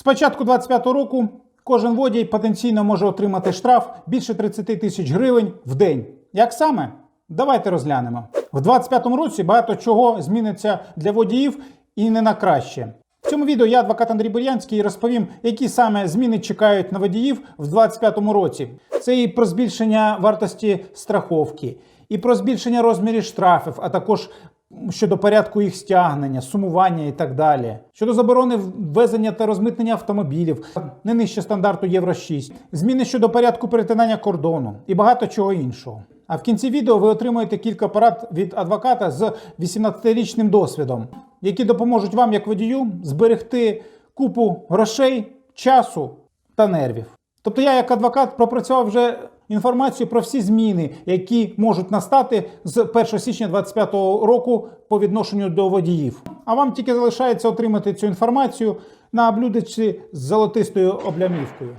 З початку 2025 року кожен водій потенційно може отримати штраф більше 30 тисяч гривень в день. Як саме? Давайте розглянемо. В 2025 році багато чого зміниться для водіїв і не на краще. В цьому відео я, адвокат Андрій Бур'янський, розповім, які саме зміни чекають на водіїв в 2025 році. Це і про збільшення вартості страховки, і про збільшення розмірів штрафів, а також щодо порядку їх стягнення, сумування і так далі. Щодо заборони ввезення та розмитнення автомобілів, не нижче стандарту Євро 6, зміни щодо порядку перетинання кордону і багато чого іншого. А в кінці відео ви отримаєте кілька порад від адвоката з 18-річним досвідом, які допоможуть вам, як водію, зберегти купу грошей, часу та нервів. Тобто я, як адвокат, пропрацював вже інформацію про всі зміни, які можуть настати з 1 січня 2025 року по відношенню до водіїв. А вам тільки залишається отримати цю інформацію на блюдечці з золотистою облямівкою.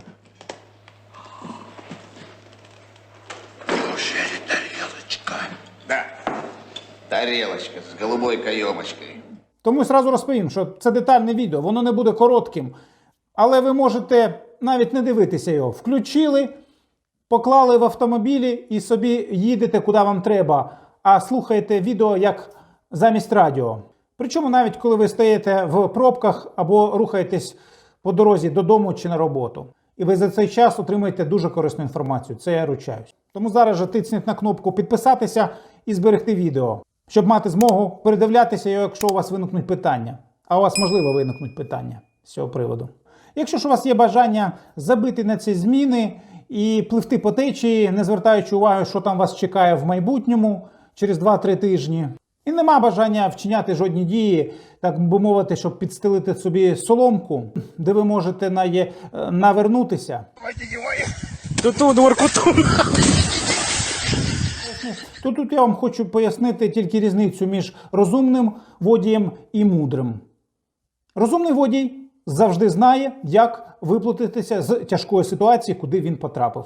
Тарелочка? С голубой каемочкой. Тому зразу розповім, що це детальне відео, воно не буде коротким. Але ви можете навіть не дивитися його. Включили, поклали в автомобілі і собі їдете куди вам треба, а слухаєте відео як замість радіо. Причому навіть коли ви стоїте в пробках або рухаєтесь по дорозі додому чи на роботу. І ви за цей час отримаєте дуже корисну інформацію. Це я ручаюсь. Тому зараз же тисніть на кнопку підписатися і зберегти відео, щоб мати змогу передивлятися якщо у вас виникнуть питання. А у вас можливо виникнуть питання з цього приводу. Якщо ж у вас є бажання забити на ці зміни і пливти по течії, не звертаючи уваги, що там вас чекає в майбутньому через 2-3 тижні. І нема бажання вчиняти жодні дії, так би мовити, щоб підстелити собі соломку, де ви можете на є, е, навернутися. Тут воркуту. То тут я вам хочу пояснити тільки різницю між розумним водієм і мудрим. Розумний водій завжди знає, як виплутатися з тяжкої ситуації, куди він потрапив.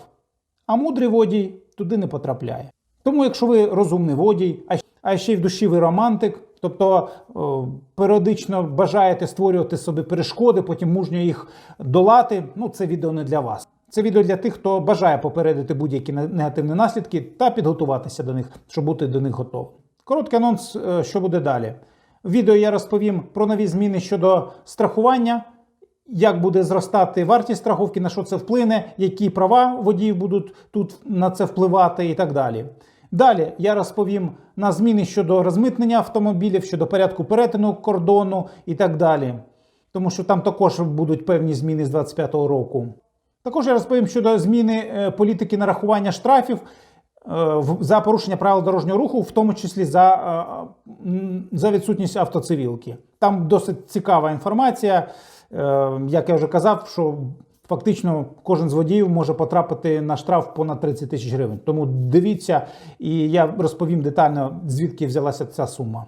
А мудрий водій туди не потрапляє. Тому, якщо ви розумний водій, а ще й в душі ви романтик, тобто о, періодично бажаєте створювати собі перешкоди, потім мужньо їх долати, ну це відео не для вас. Це відео для тих, хто бажає попередити будь-які негативні наслідки та підготуватися до них, щоб бути до них готовим. Короткий анонс, е, що буде далі. Відео я розповім про нові зміни щодо страхування, як буде зростати вартість страховки, на що це вплине, які права водіїв будуть тут на це впливати і так далі. Далі я розповім на зміни щодо розмитнення автомобілів, щодо порядку перетину кордону і так далі. Тому що там також будуть певні зміни з 2025 року. Також я розповім щодо зміни е, політики нарахування штрафів за порушення правил дорожнього руху, в тому числі за, е, за відсутність автоцивілки. Там досить цікава інформація. Е, Як я вже казав, що фактично кожен з водіїв може потрапити на штраф понад 30 тисяч гривень. Тому дивіться, і я розповім детально, звідки взялася ця сума.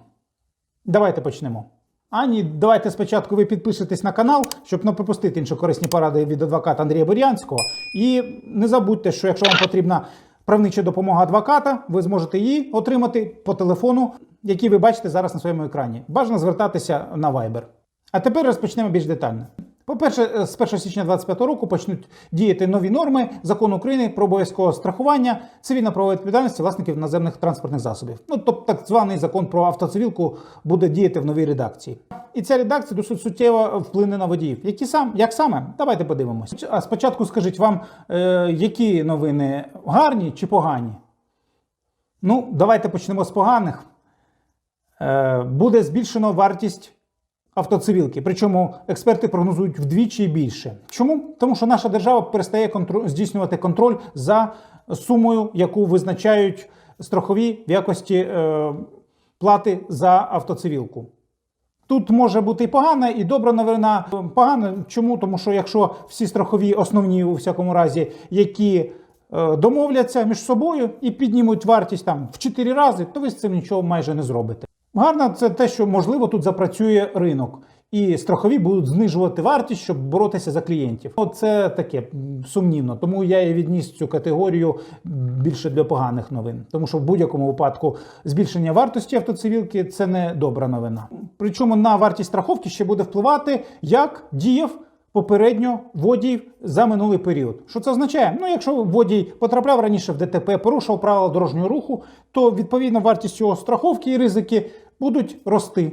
Давайте почнемо. А ні, давайте спочатку ви підпишетесь на канал, щоб не пропустити інші корисні поради від адвоката Андрія Бурянського. І не забудьте, що якщо вам потрібна правнича допомога адвоката, ви зможете її отримати по телефону, який ви бачите зараз на своєму екрані. Бажано звертатися на Viber. А тепер розпочнемо більш детально. По-перше, е, з 1 січня 2025 року почнуть діяти нові норми закону України про обов'язкове страхування цивільно-правової відповідальності власників наземних транспортних засобів. Ну тобто так званий закон про автоцивілку буде діяти в новій редакції. І ця редакція досить суттєво вплине на водіїв. Які сам як саме? Давайте подивимось. А спочатку скажіть вам, е, які новини гарні чи погані? Ну, давайте почнемо з поганих. Е, буде збільшено вартість автоцивілки. Причому експерти прогнозують вдвічі і більше. Чому? Тому що наша держава перестає контр- здійснювати контроль за сумою, яку визначають страхові в якості е, плати за автоцивілку. Тут може бути і погана, і добра новина. Погана чому? Тому що якщо всі страхові, основні у всякому разі, які е, домовляться між собою і піднімуть вартість там в 4 рази, то ви з цим нічого майже не зробите. Гарно це те, що можливо тут запрацює ринок. І страхові будуть знижувати вартість, щоб боротися за клієнтів. Це таке сумнівно. Тому я і відніс цю категорію більше для поганих новин. Тому що в будь-якому випадку збільшення вартості автоцивілки це не добра новина. Причому на вартість страховки ще буде впливати, як діяв попередньо водій за минулий період. Що це означає? Ну, якщо водій потрапляв раніше в ДТП, порушував правила дорожнього руху, то відповідно вартість його страховки і ризики будуть рости.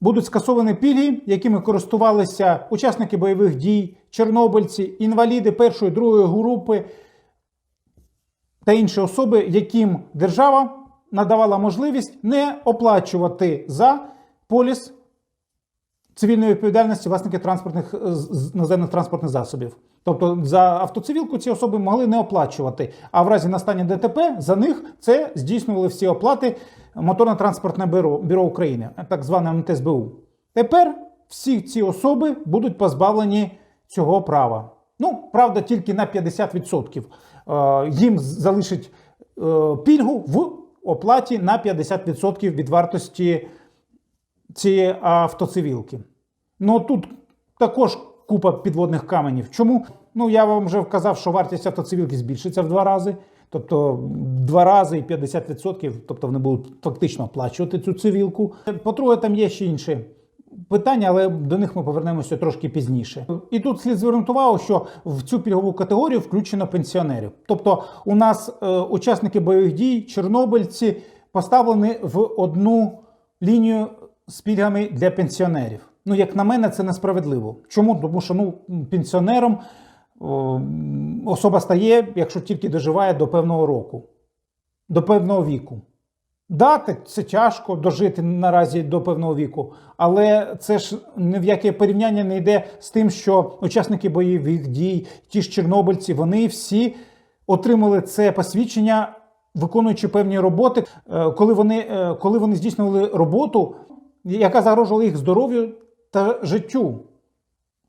Будуть скасовані пільги, якими користувалися учасники бойових дій, чорнобильці, інваліди першої другої групи та інші особи, яким держава надавала можливість не оплачувати за поліс цивільної відповідальності власників транспортних е, наземних транспортних засобів. Тобто за автоцивілку ці особи могли не оплачувати, а в разі настання ДТП за них це здійснювали всі оплати Моторно-транспортне бюро, бюро України, так зване МТСБУ. Тепер всі ці особи будуть позбавлені цього права. Ну, правда, тільки на 50%. Е, Їм залишить е, пільгу в оплаті на 50% від вартості цієї автоцивілки. Ну тут також купа підводних каменів. Чому? Ну я вам вже вказав, що вартість автоцивілки збільшиться в два рази. Тобто два рази і 50%, тобто вони будуть фактично оплачувати цю цивілку. По-друге, там є ще інші питання, але до них ми повернемося трошки пізніше. І тут слід звернути увагу, що в цю пільгову категорію включено пенсіонерів. Тобто, у нас е, учасники бойових дій, чорнобильці поставлені в одну лінію з пільгами для пенсіонерів. Ну, як на мене, це несправедливо. Чому? Тому що ну, пенсіонером особа стає, якщо тільки доживає до певного року, до певного віку. Да, те- це тяжко дожити наразі до певного віку, але це ж ні в яке порівняння не йде з тим, що учасники бойових дій, ті ж чорнобильці, вони всі отримали це посвідчення, виконуючи певні роботи, е, коли вони, е, коли вони здійснювали роботу, яка загрожувала їх здоров'ю та життю.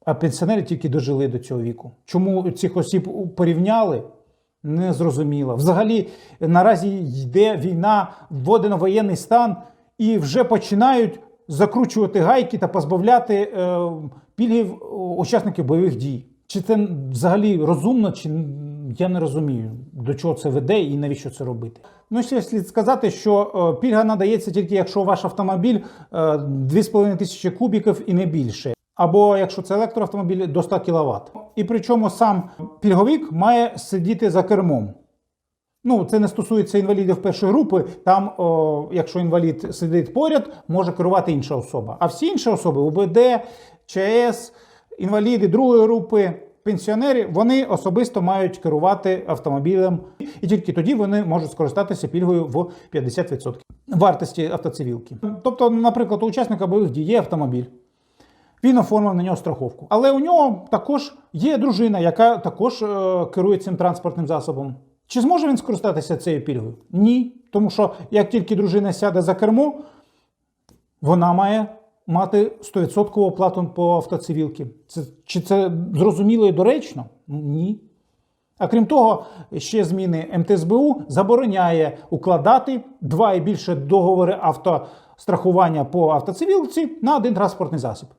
А пенсіонери тільки дожили до цього віку. Чому цих осіб порівняли? Не зрозуміло. Взагалі, наразі йде війна, вводено воєнний стан, і вже починають закручувати гайки та позбавляти е, пільгів учасників бойових дій. Чи це взагалі розумно, чи я не розумію, до чого це веде і навіщо це робити. Ну, ще слід сказати, що е, пільга надається тільки якщо ваш автомобіль е, 2,5 тисячі кубіків і не більше. Або якщо це електроавтомобіль до 100 кВт. І причому сам пільговик має сидіти за кермом. Ну, це не стосується інвалідів першої групи. Там, о, якщо інвалід сидить поряд, може керувати інша особа. А всі інші особи УБД, ЧАЕС, інваліди другої групи, пенсіонери, вони особисто мають керувати автомобілем, і тільки тоді вони можуть скористатися пільгою в 50% вартості автоцивілки. Тобто, наприклад, у учасника бойових дій є автомобіль. Він оформив на нього страховку. Але у нього також є дружина, яка також е, керує цим транспортним засобом. Чи зможе він скористатися цією пільгою? Ні. Тому що як тільки дружина сяде за кермо, вона має мати 100% оплату по автоцивілці. Це, чи це зрозуміло і доречно? Ні. А крім того, ще зміни МТСБУ забороняє укладати два і більше договори автострахування по автоцивілці на один транспортний засіб.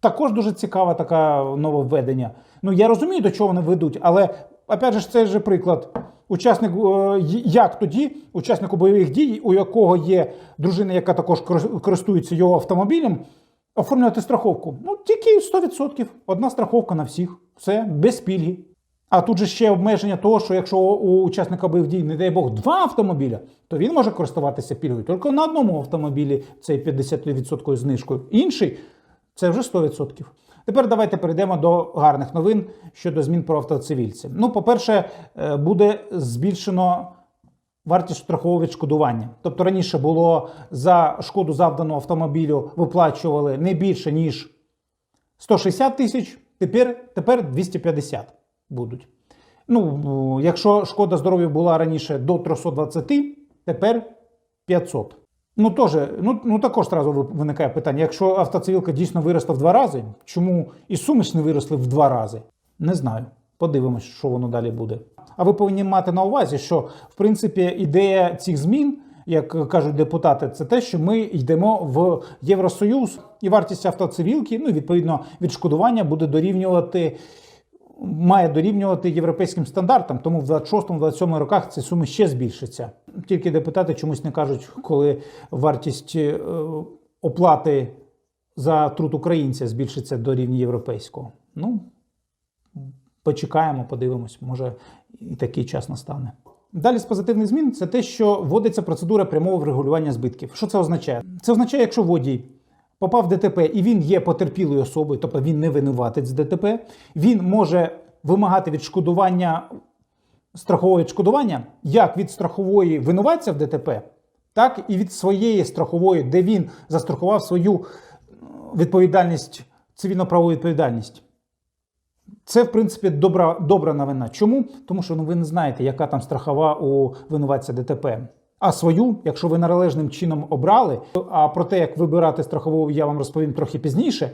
Також дуже цікаве таке нововведення. Ну я розумію, до чого вони ведуть, але опять же, ж, це ж приклад. Учасник, е, як тоді, учаснику бойових дій, у якого є дружина, яка також користується його автомобілем, оформлювати страховку. Ну, тільки 100%. Одна страховка на всіх. Все, без пільги. А тут же ще обмеження того, що якщо у учасника бойових дій, не дай Бог, два автомобіля, то він може користуватися пільгою тільки на одному автомобілі, це 50% знижкою. Інший це вже 100%. Тепер давайте перейдемо до гарних новин щодо змін про автоцивільці. Ну, по-перше, е, буде збільшено вартість страхового відшкодування. Тобто раніше було за шкоду завдану автомобілю виплачували не більше, ніж 160 тисяч, тепер, тепер 250 будуть. Ну, якщо шкода здоров'ю була раніше до 320, тепер 500. Ну, теж, ну, ну також одразу виникає питання: якщо автоцивілка дійсно виросла в два рази, чому і суми ж не виросли в два рази? Не знаю. Подивимось, що воно далі буде. А ви повинні мати на увазі, що в принципі ідея цих змін, як кажуть депутати, це те, що ми йдемо в Євросоюз, і вартість автоцивілки, ну відповідно відшкодування буде дорівнювати. Має дорівнювати європейським стандартам, тому в 26-27 роках ці суми ще збільшаться. Тільки депутати чомусь не кажуть, коли вартість е, оплати за труд українця збільшиться до рівня європейського. Ну, Почекаємо, подивимось, може і такий час настане. Далі з позитивних змін це те, що вводиться процедура прямого врегулювання збитків. Що це означає? Це означає, якщо водій попав в ДТП і він є потерпілою особою, тобто він не винуватець ДТП, він може вимагати відшкодування страхового відшкодування як від страхової винуватця в ДТП, так і від своєї страхової, де він застрахував свою відповідальність, цивільно-правову відповідальність. Це, в принципі, добра, добра новина. Чому? Тому що ну, ви не знаєте, яка там страхова у винуватця ДТП. А свою, якщо ви належним чином обрали, а про те, як вибирати страхову, я вам розповім трохи пізніше.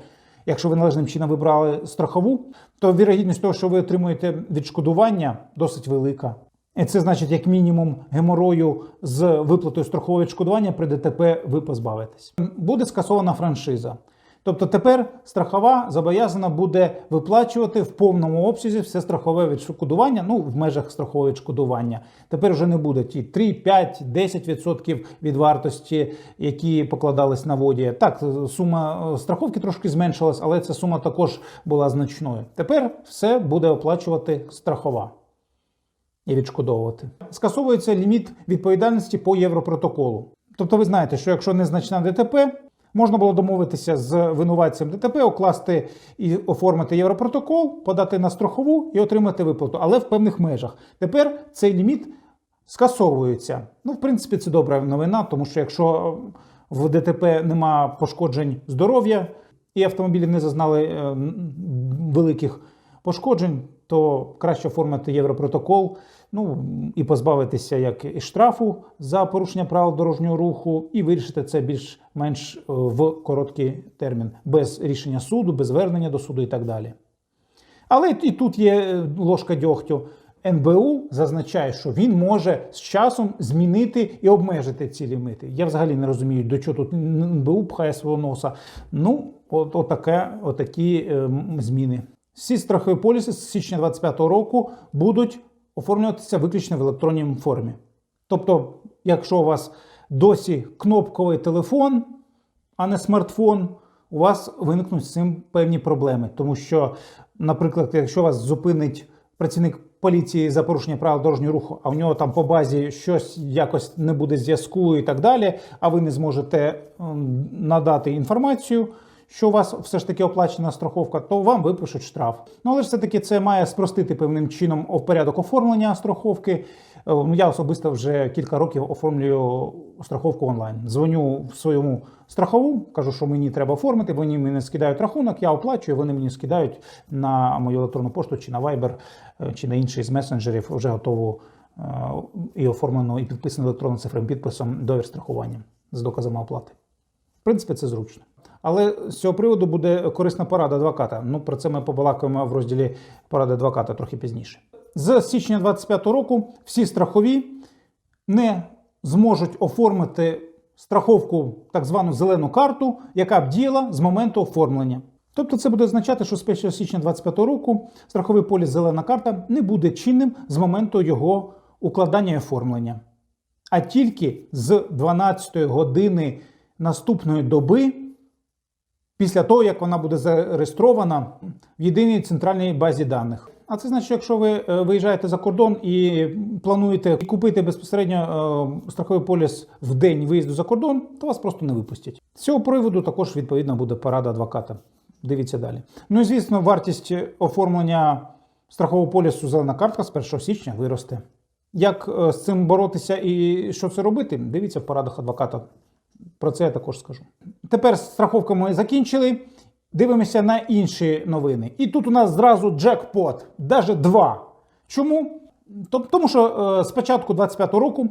Якщо ви належним чином вибрали страхову, то вірогідність того, що ви отримуєте відшкодування, досить велика. І це значить, як мінімум, геморою з виплатою страхового відшкодування при ДТП ви позбавитесь. Буде скасована франшиза. Тобто тепер страхова зобов'язана буде виплачувати в повному обсязі все страхове відшкодування, ну в межах страхового відшкодування. Тепер вже не буде ті 3, 5, 10% від вартості, які покладались на водія. Так, сума е, страховки трошки зменшилась, але ця сума також була значною. Тепер все буде оплачувати страхова і відшкодовувати. Скасовується ліміт відповідальності по Європротоколу. Тобто, ви знаєте, що якщо незначна ДТП, можна було домовитися з винуватцем ДТП, укласти і оформити Європротокол, подати на страхову і отримати виплату, але в певних межах. Тепер цей ліміт скасовується. Ну, в принципі, це добра новина, тому що якщо в ДТП нема пошкоджень здоров'я і автомобілі не зазнали е, великих пошкоджень, то краще оформити Європротокол, ну і позбавитися як і штрафу за порушення правил дорожнього руху, і вирішити це більш-менш е, в короткий термін, без рішення суду, без звернення до суду і так далі. Але і тут є е, ложка дьогтю. НБУ зазначає, що він може з часом змінити і обмежити ці лімити. Я взагалі не розумію, до чого тут НБУ пхає свого носа. Ну, от, отаке, отакі е, зміни. Всі страхові поліси з січня 2025 року будуть оформлюватися виключно в електронній формі. Тобто, якщо у вас досі кнопковий телефон, а не смартфон, у вас виникнуть з цим певні проблеми. Тому що, наприклад, якщо вас зупинить працівник поліції за порушення правил дорожнього руху, а в нього там по базі щось якось не буде зв'язку і так далі, а ви не зможете ем, надати інформацію. Що у вас все ж таки оплачена страховка, то вам випишуть штраф. Ну але ж все-таки це має спростити певним чином порядок оформлення страховки. Е, Ну, я особисто вже кілька років оформлюю страховку онлайн. Дзвоню в своєму страхову, кажу, що мені треба оформити. Вони мені скидають рахунок, я оплачую. Вони мені скидають на мою електронну пошту чи на Viber, е, чи на інший з месенджерів вже готову е, і оформлену і підписану електронним цифровим підписом довір страхування з доказами оплати. В принципі, це зручно. Але з цього приводу буде корисна порада адвоката. Ну, про це ми побалакаємо в розділі поради адвоката трохи пізніше. З січня 2025 року всі страхові не зможуть оформити страховку, так звану зелену карту, яка б діяла з моменту оформлення. Тобто це буде означати, що з 1 січня 2025 року страховий поліс зелена карта не буде чинним з моменту його укладання і оформлення а тільки з 12 години наступної доби, після того, як вона буде зареєстрована в єдиній центральній базі даних. А це значить, якщо ви е, виїжджаєте за кордон і плануєте купити безпосередньо е, страховий поліс в день виїзду за кордон, то вас просто не випустять. З цього приводу також відповідно буде порада адвоката. Дивіться далі. Ну і звісно, вартість оформлення страхового полісу зелена картка з 1 січня виросте. Як е, з цим боротися і що це робити? Дивіться в порадах адвоката. Про це я також скажу. Тепер з страховками закінчили. Дивимося на інші новини. І тут у нас зразу джекпот, навіть два. Чому? Тому що з початку 2025 року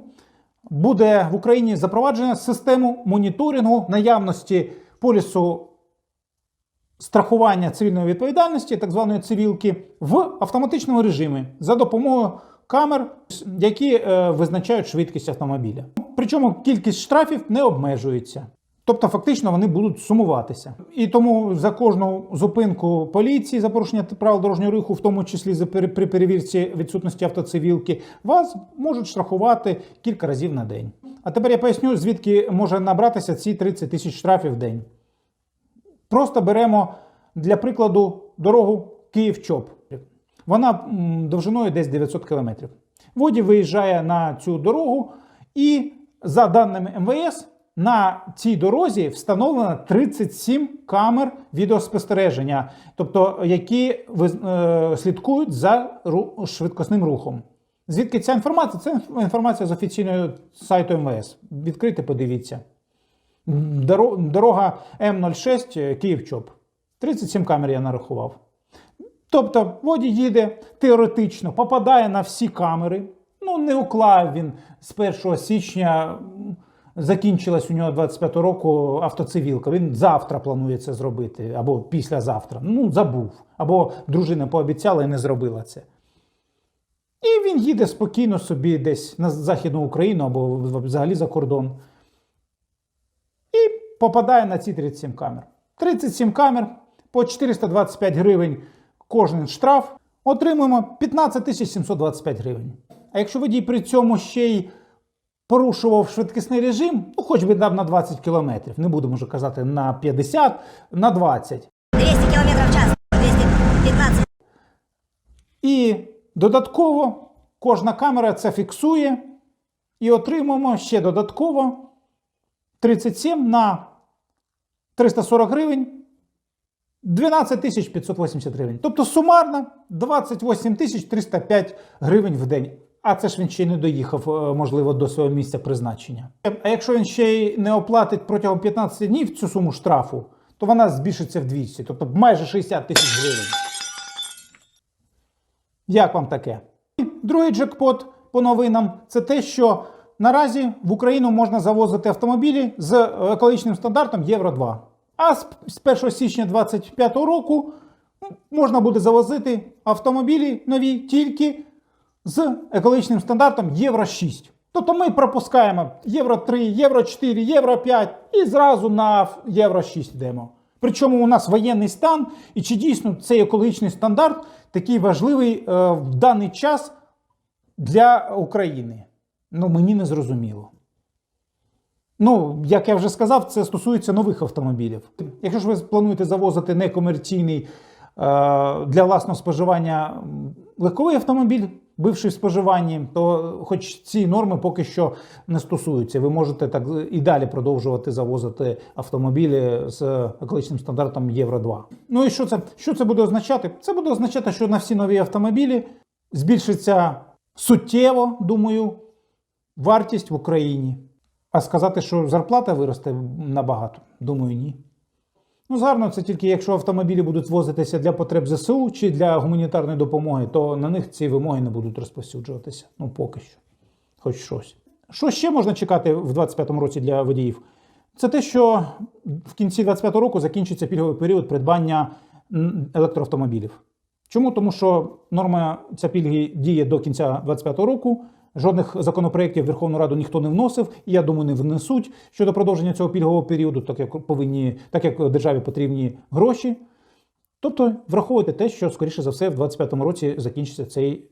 буде в Україні запроваджена система моніторингу наявності полісу страхування цивільної відповідальності, так званої цивілки, в автоматичному режимі за допомогою камер, які е, визначають швидкість автомобіля. Причому кількість штрафів не обмежується. Тобто, фактично, вони будуть сумуватися. І тому за кожну зупинку поліції за порушення правил дорожнього руху, в тому числі за при перевірці відсутності автоцивілки, вас можуть штрафувати кілька разів на день. А тепер я поясню, звідки може набратися ці 30 тисяч штрафів в день. Просто беремо для прикладу дорогу Київ-Чоп. Вона довжиною десь 900 км. Водій виїжджає на цю дорогу, і за даними МВС, на цій дорозі встановлено 37 камер відеоспостереження, тобто які е, слідкують за швидкосним рухом. Звідки ця інформація? Це інформація з офіційного сайту МВС. Відкрийте, подивіться. Дорога М06 Київ-Чоп. 37 камер я нарахував. Тобто водій їде теоретично, попадає на всі камери. Ну, не уклав він з 1 січня, закінчилась у нього 25 року автоцивілка. Він завтра планує це зробити, або післязавтра. Ну, забув. Або дружина пообіцяла і не зробила це. І він їде спокійно собі десь на Західну Україну або взагалі за кордон. І попадає на ці 37 камер. 37 камер по 425 гривень кожен штраф. Отримуємо 15 725 гривень. А якщо водій при цьому ще й порушував швидкісний режим, ну хоч би дав на 20 кілометрів, не будемо вже казати на 50, на 20. 200 км в час, 215. І додатково кожна камера це фіксує. І отримуємо ще додатково 37 на 340 гривень. 12 тисяч 580 гривень. Тобто сумарно 28 тисяч 305 гривень в день. А це ж він ще й не доїхав, е, можливо, до свого місця призначення. А якщо він ще й не оплатить протягом 15 днів цю суму штрафу, то вона збільшиться вдвічі, тобто майже 60 тисяч гривень. Як вам таке? Другий джекпот по новинам це те, що наразі в Україну можна завозити автомобілі з екологічним стандартом Євро 2. А з 1 січня 2025 року можна буде завозити автомобілі нові тільки з екологічним стандартом Євро 6. Тобто ми пропускаємо Євро 3, Євро 4, Євро 5 і зразу на Євро 6 йдемо. Причому у нас воєнний стан, і чи дійсно цей екологічний стандарт такий важливий е, в даний час для України? Ну, мені не зрозуміло. Ну, як я вже сказав, це стосується нових автомобілів. Якщо ж ви плануєте завозити некомерційний е, для власного споживання легковий автомобіль, бивший в споживанні, то хоч ці норми поки що не стосуються. Ви можете так і далі продовжувати завозити автомобілі з екологічним стандартом Євро 2. Ну і що це, що це буде означати? Це буде означати, що на всі нові автомобілі збільшиться суттєво, думаю, вартість в Україні. А сказати, що зарплата виросте набагато, думаю, ні. Ну, згарно, це тільки якщо автомобілі будуть возитися для потреб ЗСУ чи для гуманітарної допомоги, то на них ці вимоги не будуть розповсюджуватися. Ну, поки що. Хоч щось. Що ще можна чекати в 2025 році для водіїв? Це те, що в кінці 2025 року закінчиться пільговий період придбання електроавтомобілів. Чому? Тому що норма ця пільги діє до кінця 2025 року. Жодних законопроєктів Верховну Раду ніхто не вносив, і я думаю, не внесуть щодо продовження цього пільгового періоду, так як повинні, так як державі потрібні гроші. Тобто враховуйте те, що скоріше за все в 2025 році закінчиться цей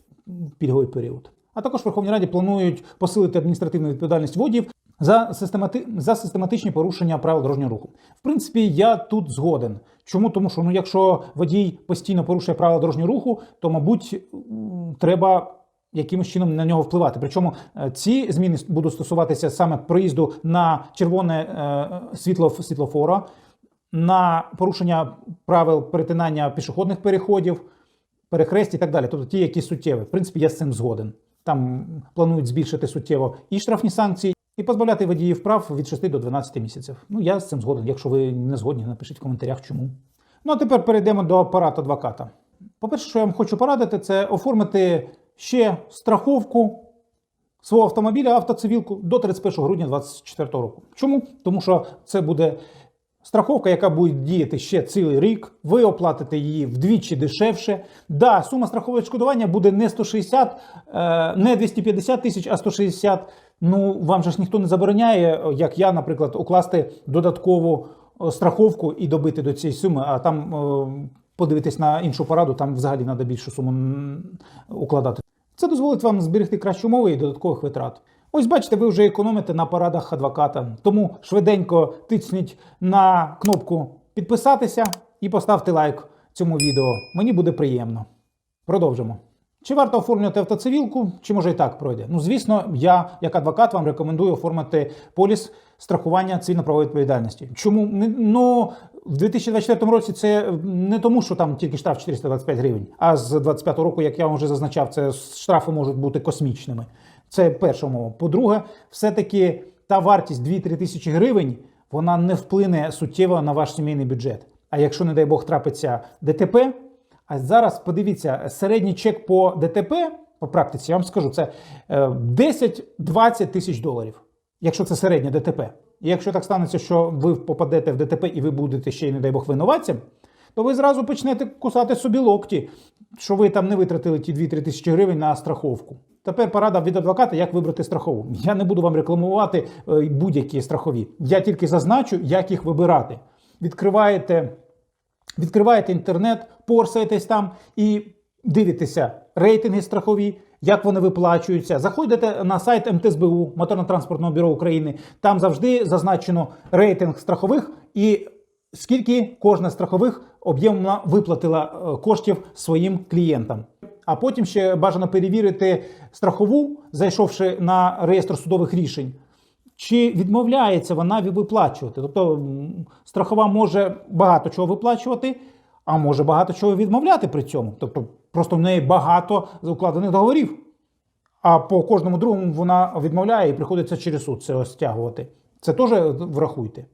пільговий період. А також Верховній Раді планують посилити адміністративну відповідальність водіїв за, системати... за систематичні порушення правил дорожнього руху. В принципі, я тут згоден. Чому? Тому що ну, якщо водій постійно порушує правила дорожнього руху, то, мабуть, треба якимось чином на нього впливати. Причому е, ці зміни будуть стосуватися саме проїзду на червоне е, світло світлофора, на порушення правил перетинання пішохідних переходів, перехрест і так далі. Тобто ті, які суттєві. В принципі, я з цим згоден. Там планують збільшити суттєво і штрафні санкції, і позбавляти водіїв прав від 6 до 12 місяців. Ну, я з цим згоден. Якщо ви не згодні, напишіть в коментарях, чому. Ну, а тепер перейдемо до апарату адвоката. По-перше, що я вам хочу порадити, це оформити ще страховку свого автомобіля, автоцивілку до 31 грудня 2024 року. Чому? Тому що це буде страховка, яка буде діяти ще цілий рік. Ви оплатите її вдвічі дешевше. Да, сума страхового відшкодування буде не 160, е, не 250 тисяч, а 160. Ну, вам же ж ніхто не забороняє, як я, наприклад, укласти додаткову е, страховку і добити до цієї суми, а там е, подивитись на іншу пораду, там взагалі треба більшу суму укладати. Це дозволить вам зберегти кращі умови і додаткових витрат. Ось бачите, ви вже економите на порадах адвоката. Тому швиденько тисніть на кнопку підписатися і поставте лайк цьому відео. Мені буде приємно. Продовжимо. Чи варто оформлювати автоцивілку, чи може і так пройде? Ну, звісно, я, як адвокат, вам рекомендую оформити поліс страхування цивільно-правової відповідальності. Чому? Ну, в 2024 році це не тому, що там тільки штраф 425 гривень, а з 25 року, як я вам вже зазначав, це штрафи можуть бути космічними. Це перша мова. По-друге, все-таки та вартість 2-3 тисячі гривень вона не вплине суттєво на ваш сімейний бюджет. А якщо, не дай Бог, трапиться ДТП, а зараз подивіться, середній чек по ДТП по практиці, я вам скажу, це е, 10-20 тисяч доларів, якщо це середнє ДТП. І якщо так станеться, що ви попадете в ДТП і ви будете ще й, не дай Бог, винуватцем, то ви зразу почнете кусати собі локті, що ви там не витратили ті 2-3 тисячі гривень на страховку. Тепер порада від адвоката, як вибрати страхову. Я не буду вам рекламувати е, будь-які страхові. Я тільки зазначу, як їх вибирати. Відкриваєте Відкриваєте інтернет, порсаєтесь там і дивитеся рейтинги страхові, як вони виплачуються. Заходите на сайт МТСБУ, Моторно-транспортного бюро України. Там завжди зазначено рейтинг страхових і скільки кожна страхових об'ємно виплатила е, коштів своїм клієнтам. А потім ще бажано перевірити страхову, зайшовши на реєстр судових рішень чи відмовляється вона виплачувати. Тобто страхова може багато чого виплачувати, а може багато чого відмовляти при цьому. Тобто просто в неї багато укладених договорів. А по кожному другому вона відмовляє і приходиться через суд це стягувати. Це теж врахуйте.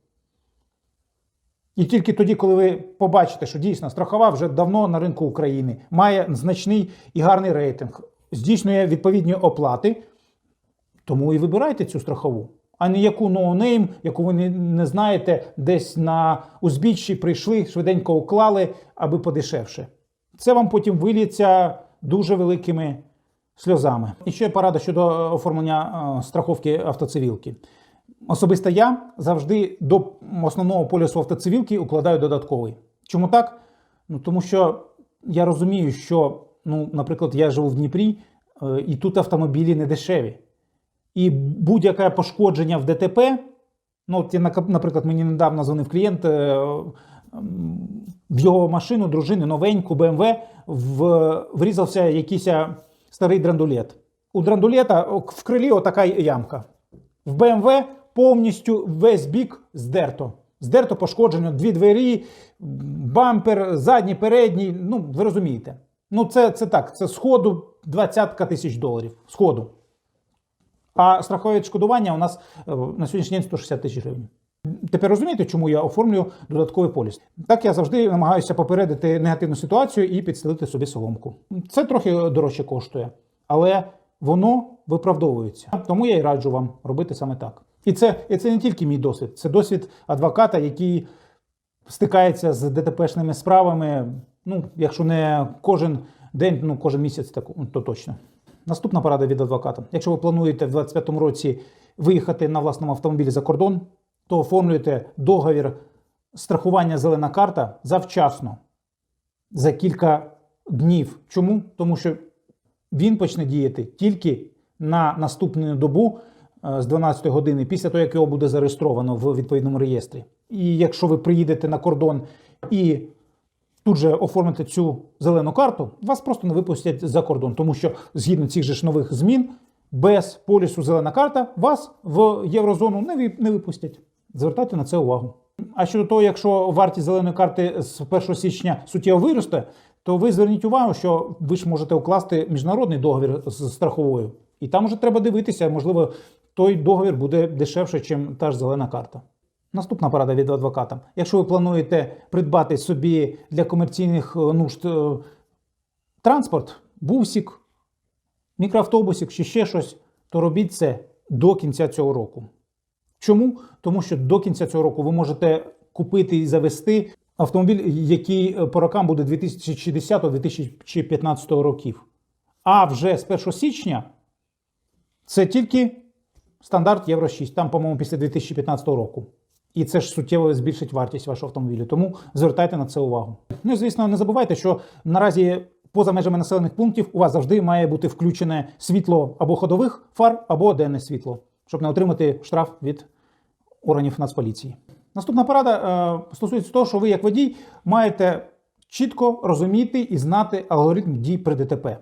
І тільки тоді, коли ви побачите, що дійсно страхова вже давно на ринку України має значний і гарний рейтинг, здійснює відповідні оплати, тому і вибирайте цю страхову, а не яку ноунейм, яку ви не, знаєте, десь на узбіччі прийшли, швиденько уклали, аби подешевше. Це вам потім виліться дуже великими сльозами. І ще порада щодо е, оформлення е, страховки автоцивілки. Особисто я завжди до основного полісу автоцивілки укладаю додатковий. Чому так? Ну тому що я розумію, що, ну, наприклад, я живу в Дніпрі, е, і тут автомобілі не дешеві. І будь-яке пошкодження в ДТП. Ну, от, наприклад, мені недавно дзвонив клієнт, е, в його машину, дружини, новеньку BMW, в, врізався якийсь старий драндулет. У драндулета в крилі отака ямка. В BMW повністю весь бік здерто. Здерто пошкоджено, дві двері, бампер, задній, передній. Ну, ви розумієте. Ну, це, це так, це сходу 20 тисяч доларів. Сходу. А страхове відшкодування у нас е, на сьогоднішній день 160 тисяч гривень. Тепер розумієте, чому я оформлюю додатковий поліс? Так я завжди намагаюся попередити негативну ситуацію і підстелити собі соломку. Це трохи дорожче коштує, але воно виправдовується. Тому я і раджу вам робити саме так. І це, і це не тільки мій досвід, це досвід адвоката, який стикається з ДТПшними справами. Ну, якщо не кожен день, ну кожен місяць, так, то точно. Наступна порада від адвоката. Якщо ви плануєте в 2025 році виїхати на власному автомобілі за кордон, то оформлюйте договір страхування зелена карта завчасно за кілька днів. Чому? Тому що він почне діяти тільки на наступну добу е, з 12 години, після того, як його буде зареєстровано в відповідному реєстрі. І якщо ви приїдете на кордон і тут же оформите цю зелену карту, вас просто не випустять за кордон, тому що згідно цих же ж нових змін, без полісу зелена карта вас в єврозону не, вип- не випустять. Звертайте на це увагу. А щодо того, якщо вартість зеленої карти з 1 січня суттєво виросте, то ви зверніть увагу, що ви ж можете укласти міжнародний договір з страховою. І там вже треба дивитися, можливо, той договір буде дешевше, ніж та ж зелена карта. Наступна порада від адвоката. Якщо ви плануєте придбати собі для комерційних е, нужд е, транспорт, бусик, мікроавтобусик чи ще щось, то робіть це до кінця цього року. Чому? Тому що до кінця цього року ви можете купити і завести автомобіль, який е, по рокам буде 2060-2015 років. А вже з 1 січня це тільки стандарт Євро 6, там, по-моєму, після 2015 року. І це ж суттєво збільшить вартість вашого автомобілю. Тому звертайте на це увагу. Ну і звісно, не забувайте, що наразі поза межами населених пунктів у вас завжди має бути включене світло або ходових фар, або денне світло, щоб не отримати штраф від органів Нацполіції. Наступна порада е, стосується того, що ви, як водій, маєте чітко розуміти і знати алгоритм дій при ДТП.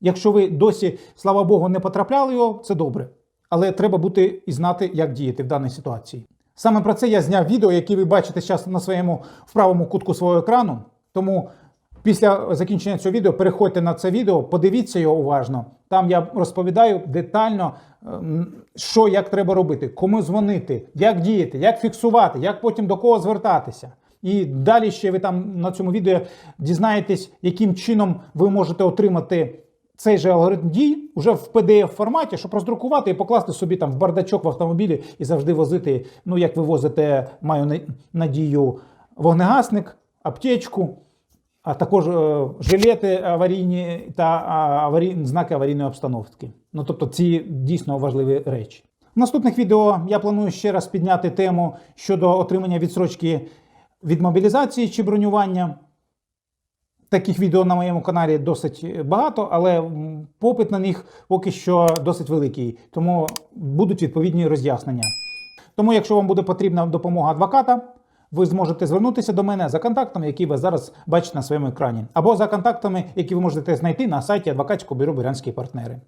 Якщо ви досі, слава Богу, не потрапляли його, це добре. Але треба бути і знати, як діяти в даній ситуації. Саме про це я зняв відео, яке ви бачите зараз на своєму в правому кутку свого екрану. Тому після закінчення цього відео переходьте на це відео, подивіться його уважно. Там я розповідаю детально, ем, що як треба робити, кому дзвонити, як діяти, як фіксувати, як потім до кого звертатися. І далі ще ви там на цьому відео дізнаєтесь, яким чином ви можете отримати цей же алгоритм дій вже в pdf форматі, щоб роздрукувати і покласти собі там в бардачок в автомобілі і завжди возити. Ну як ви возите, маю надію, вогнегасник, аптечку, а також е, жилети аварійні та аварій, знаки аварійної обстановки. Ну тобто ці дійсно важливі речі. В наступних відео я планую ще раз підняти тему щодо отримання відсрочки від мобілізації чи бронювання. Таких відео на моєму каналі досить багато, але попит на них поки що досить великий, тому будуть відповідні роз'яснення. Тому, якщо вам буде потрібна допомога адвоката, ви зможете звернутися до мене за контактами, які ви зараз бачите на своєму екрані, або за контактами, які ви можете знайти на сайті адвокатського бюро Бурянські партнери.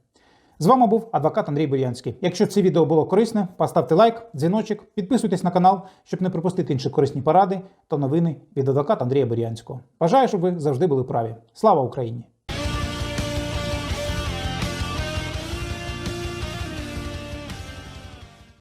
З вами був адвокат Андрій Бурянський. Якщо це відео було корисне, поставте лайк, дзвіночок, підписуйтесь на канал, щоб не пропустити інші корисні поради та новини від адвоката Андрія Бурянського. Бажаю, щоб ви завжди були праві. Слава Україні!